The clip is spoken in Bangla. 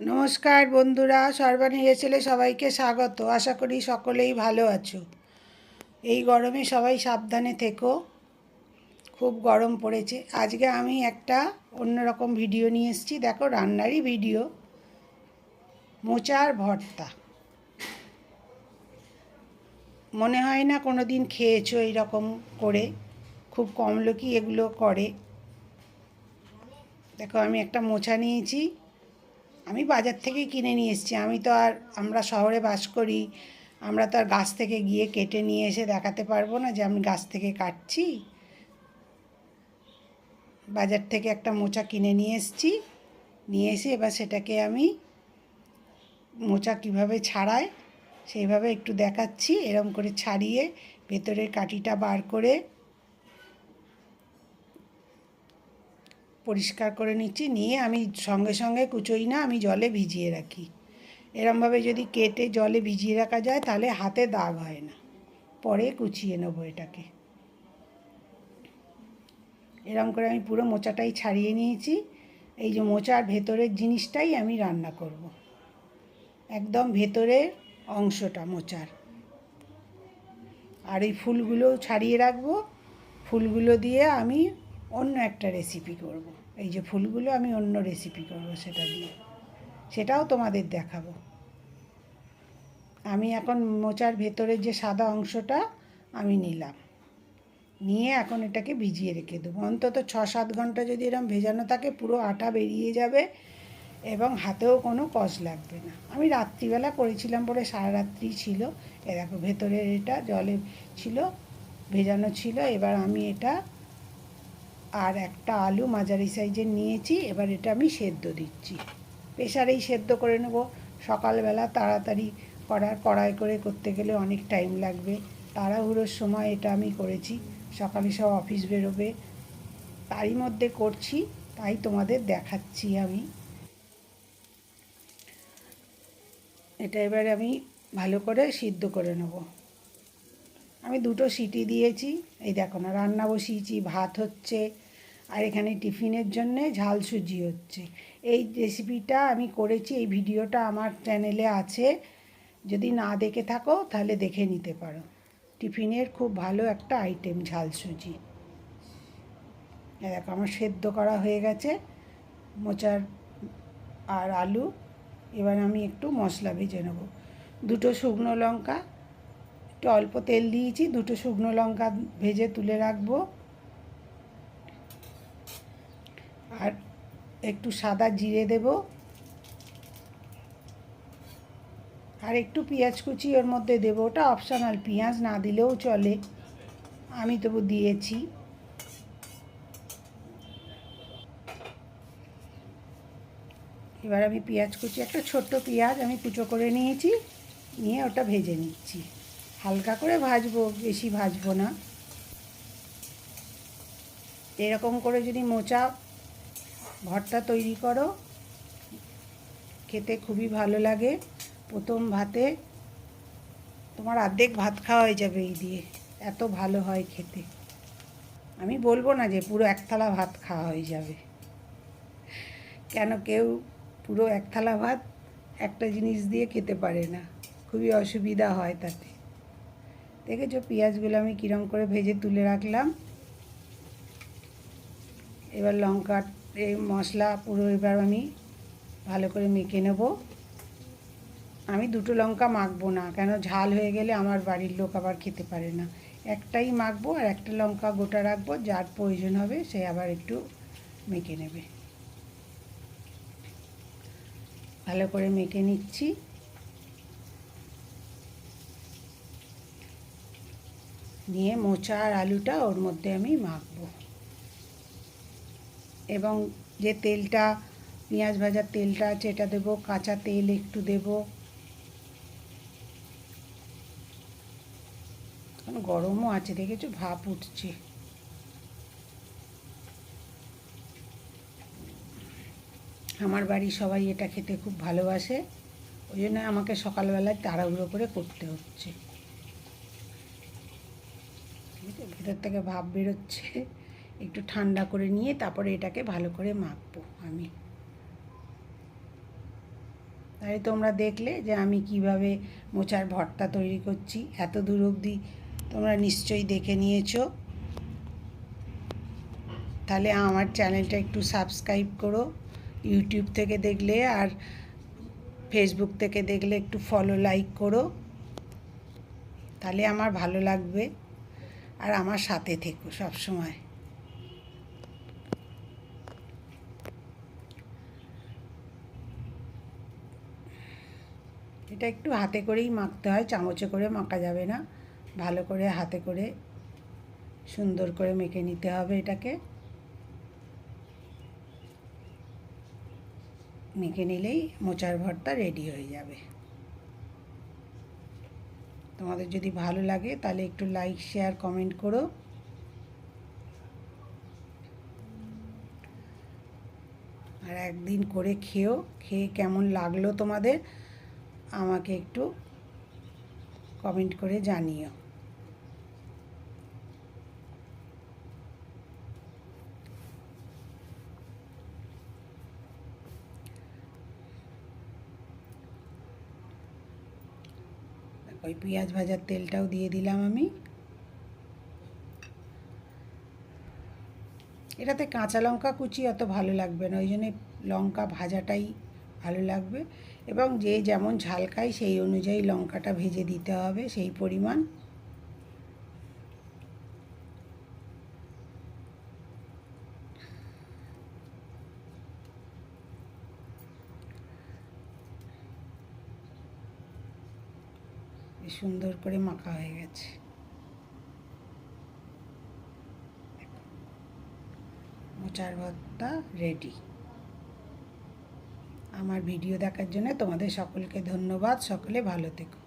নমস্কার বন্ধুরা, সর্বাণী ছেলে সবাইকে স্বাগত। আশা করি সকলেই ভালো আছো। এই গরমে সবাই সাবধানে থেকো। খুব গরম পড়েছে। আজকে আমি একটা অন্যরকম ভিডিও নিয়ে এসেছি। দেখো, রান্নারই ভিডিও। মোচার ভর্তা। মনে হয় না কোনো দিন খেয়েছো এইরকম করে। খুব কম লোকই এগুলো করে। দেখো, আমি একটা মোচা নিয়েছি। আমি বাজার থেকে কিনে নিয়ে এসেছি। আমি তো আর আমরা শহরে বাস করি, আমরা তো আর গাছ থেকে গিয়ে কেটে নিয়ে এসে দেখাতে পারব না যে আমি গাছ থেকে কাটছি। বাজার থেকে একটা মোচা কিনে নিয়ে এসেছি, নিয়ে এসে এবার সেটাকে আমি মোচা কীভাবে ছাড়ায় সেইভাবে একটু দেখাচ্ছি, এরম করে ছাড়িয়ে ভেতরের কাঠিটা বার করে পরিষ্কার করে নিচ্ছি, নিয়ে আমি সঙ্গে সঙ্গে কুচোই না, আমি জলে ভিজিয়ে রাখি। এরমভাবে যদি কেটে জলে ভিজিয়ে রাখা যায়, তাহলে হাতে দাগ হয় না। পরে কুচিয়ে নেব এটাকে। এরম করে আমি পুরো মোচাটাই ছাড়িয়ে নিয়েছি। এই যে মোচার ভেতরের জিনিসটাই আমি রান্না করব। একদম ভেতরের অংশটা মোচার। আর এই ফুলগুলো ছাড়িয়ে রাখব। ফুলগুলো দিয়ে আমি অন্য একটা রেসিপি করব। এই যে ফুলগুলো আমি অন্য রেসিপি করব সেটা দিয়ে। সেটাও তোমাদের দেখাবো। আমি এখন মোচার ভেতরের যে সাদা অংশটা আমি নিলাম। নিয়ে এখন এটাকে ভিজিয়ে রেখে দেবো। অন্তত ছ সাত ঘণ্টা যদি এরকম ভেজানো থাকে, পুরো আটা বেরিয়ে যাবে এবং হাতেও কোনো কষ লাগবে না। আমি রাত্রিবেলা করেছিলাম বলে সারা রাত্রি ছিল। এ দেখো, ভেতরের এটা জলে ছিল, ভেজানো ছিল। এবার আমি এটা আর একটা আলু মাঝারি সাইজের নিয়েছি, এবার এটা আমি সেদ্ধ দিচ্ছি। প্রেশারেই সেদ্ধ করে নেব। সকালবেলা তাড়াতাড়ি করার কড়াই করে করতে গেলে অনেক টাইম লাগবে। তাড়াহুড়োর সময় এটা আমি করেছি। সকালে সব অফিস বেরোবে। তারই মধ্যে করছি, তাই তোমাদের দেখাচ্ছি আমি। এটা এবারে আমি ভালো করে সিদ্ধ করে নেব। আমি দুটো সিটি দিয়েছি। এই দেখো না, রান্না বসিয়েছি, ভাত হচ্ছে, আর এখানে টিফিনের জন্যে ঝাল সুজি হচ্ছে। এই রেসিপিটা আমি করেছি, এই ভিডিওটা আমার চ্যানেলে আছে। যদি না দেখে থাকো, তাহলে দেখে নিতে পারো। টিফিনের খুব ভালো একটা আইটেম ঝাল সুজি। দেখো, আমার সেদ্ধ করা হয়ে গেছে, মোচার আর আলু। এবার আমি একটু মশলা ভেজে নেব। দুটো শুকনো লঙ্কা একটু অল্প তেল দিয়েছি, দুটো শুকনো লঙ্কা ভেজে তুলে রাখব। আর একটু সাদা জিরে দেব। আর একটু পেঁয়াজ কুচি ওর মধ্যে দেবো, ওটা অপশানাল পেঁয়াজ না দিলেও চলে। আমি তবু দিয়েছি। এবার আমি পেঁয়াজ কুচি, একটা ছোট্ট পেঁয়াজ আমি কুচো করে নিয়েছি, নিয়ে ওটা ভেজে নিচ্ছি। হালকা করে ভাজবো, বেশি ভাজবো না। এরকম করে যদি মোচা ভর্তা তৈরি করো, খেতে খুবই ভালো লাগে। প্রথম ভাতে তোমার অর্ধেক ভাত খাওয়া হয়ে যাবে এই দিয়ে, এত ভালো হয় খেতে। আমি বলব না যে পুরো এক থালা ভাত খাওয়া হয়ে যাবে। কেন কেউ পুরো এক থালা ভাত একটা জিনিস দিয়ে খেতে পারে না। খুবই অসুবিধা হয় তাতে। দেখেছ পেঁয়াজগুলো আমি কীরম করে ভেজে তুলে রাখলাম? এবার লঙ্কা, এই মশলা পুরো এবার আমি ভালো করে মেখে নেব। আমি দুটো লঙ্কা মাখবো না, কেন ঝাল হয়ে গেলে আমার বাড়ির লোক আবার খেতে পারে না। একটাই মাখবো আর একটা লঙ্কা গোটা রাখব, যার প্রয়োজন হবে সে আবার একটু মেখে নেবে। ভালো করে মেখে নিচ্ছি। নিয়ে মোচা আর আলুটা ওর মধ্যে আমি মাখবো। এবং যে তেলটা, পেঁয়াজ ভাজার তেলটা আছে এটা দেবো, কাঁচা তেল একটু দেবো। গরমও আছে, দেখেছ? ভাপ উঠছে। আমার বাড়ি সবাই এটা খেতে খুব ভালোবাসে। ওই জন্য আমাকে সকালবেলায় তাড়াহুড়ো করে করতে হচ্ছে। ভেতর থেকে ভাব বেরোচ্ছে। একটু ঠান্ডা করে নিয়ে তারপরে এটাকে ভালো করে মাখবো আমি। তাই তোমরা দেখলে যে আমি কীভাবে মোচার ভর্তা তৈরি করছি। এত দূর অবধি তোমরা নিশ্চয়ই দেখে নিয়েছো। তাহলে আমার চ্যানেলটা একটু সাবস্ক্রাইব করো। ইউটিউব থেকে দেখলে আর ফেসবুক থেকে দেখলে একটু ফলো লাইক করো। তাহলে আমার ভালো লাগবে। আর আমার সাথে থেকো সব সময়। এটা একটু হাতে করেই মাখতে হয়, চামচে করে মাখা যাবে না। ভালো করে হাতে করে সুন্দর করে মেখে নিতে হবে এটাকে। মেখে নিলেই মোচার ভর্তা রেডি হয়ে যাবে। তোমাদের যদি ভালো লাগে, তাহলে একটু লাইক শেয়ার কমেন্ট করো। আর একদিন করে খেও, খেয়ে কেমন লাগল তোমাদের, আমাকে একটু কমেন্ট করে জানিও। ওই পেঁয়াজ ভাজার তেলটাও দিয়ে দিলাম আমি। এটাতে কাঁচা লঙ্কা কুচি অত ভালো লাগবে না, ওই জন্যে লঙ্কা ভাজাটাই ভালো লাগবে। এবং যে যেমন ঝাল খায় সেই অনুযায়ী লঙ্কাটা ভেজে দিতে হবে সেই পরিমাণ। বেশ সুন্দর করে মাখা হয়ে গেছে। মোচার ভর্তা রেডি আমার ভিডিও দেখার জন্য তোমাদের সকলকে ধন্যবাদ। সকলে ভালো থেকো।